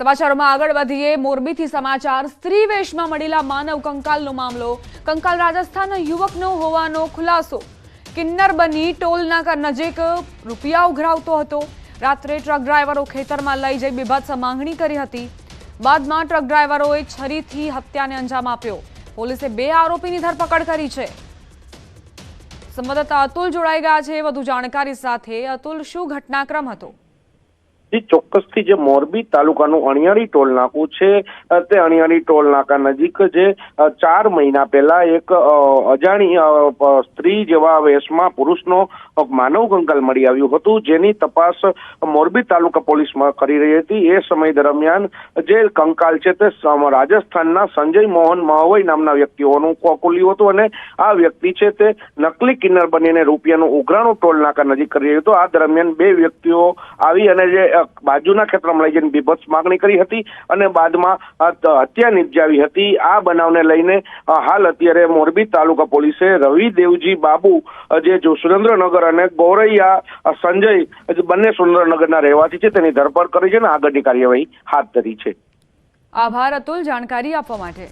સમાચારોમાં આગળ વધીએ. મોરબીથી સમાચાર. સ્ત્રી વેશમાં મળેલા માનવ કંકાલનો મામલો. કંકાલ રાજસ્થાનના યુવકનો હોવાનો ખુલાસો. કિન્નર બની ટોલ નાકા નજીક રૂપિયા ઉઘરાવતો હતો. રાત્રે ટ્રક ડ્રાઈવરો ખેતરમાં લઈ જઈ બીભત્સ માંગણી કરી હતી. બાદમાં ટ્રક ડ્રાઈવરોએ છરીથી હત્યાને અંજામ આપ્યો. પોલીસે બે આરોપીની ધરપકડ કરી છે. સંવાદદાતા અતુલ જોડાઈ ગયા છે. વધુ જાણકારી સાથે અતુલ, શું ઘટનાક્રમ હતો? જી ચોક્કસથી જે મોરબી તાલુકાનું અણિયાળી ટોલ નાકું છે તે અણિયાળી ટોલ નાકા નજીક જે ચાર મહિના પહેલા એક અજાણી સ્ત્રી જેવા વેશમાં પુરુષનો માનવ કંકાલ મળી આવ્યું હતું. જેની તપાસ મોરબી તાલુકા પોલીસમાં કરી રહી હતી. એ સમય દરમિયાન જે કંકાલ છે તે રાજસ્થાનના સંજય મોહન મહવઈ નામના વ્યક્તિઓનું ખ- ખુલ્યું હતું અને આ વ્યક્તિ છે તે નકલી કિન્નર બનીને રૂપિયાનું ઉઘરાણું ટોલ નાકા નજીક કરી રહ્યું હતું. આ દરમિયાન બે વ્યક્તિઓ આવી અને જે બાજુના ખેતરમાં લઈ જઈને બીભત્સ માગણી કરી હતી અને બાદમાં હત્યા નિપજાવી હતી. આ બનાવને લઈને હાલ અત્યારે મોરબી તાલુકા પોલીસે રવિ દેવજી બાબુ જે જો સુરેન્દ્રનગર અને ગૌરૈયા સંજય બંને સુરેન્દ્રનગરના રહેવાસી છે, તેની ધરપકડ કરી છે અને આગળની કાર્યવાહી હાથ ધરી છે. આભાર અતુલ, જાણકારી આપવા માટે.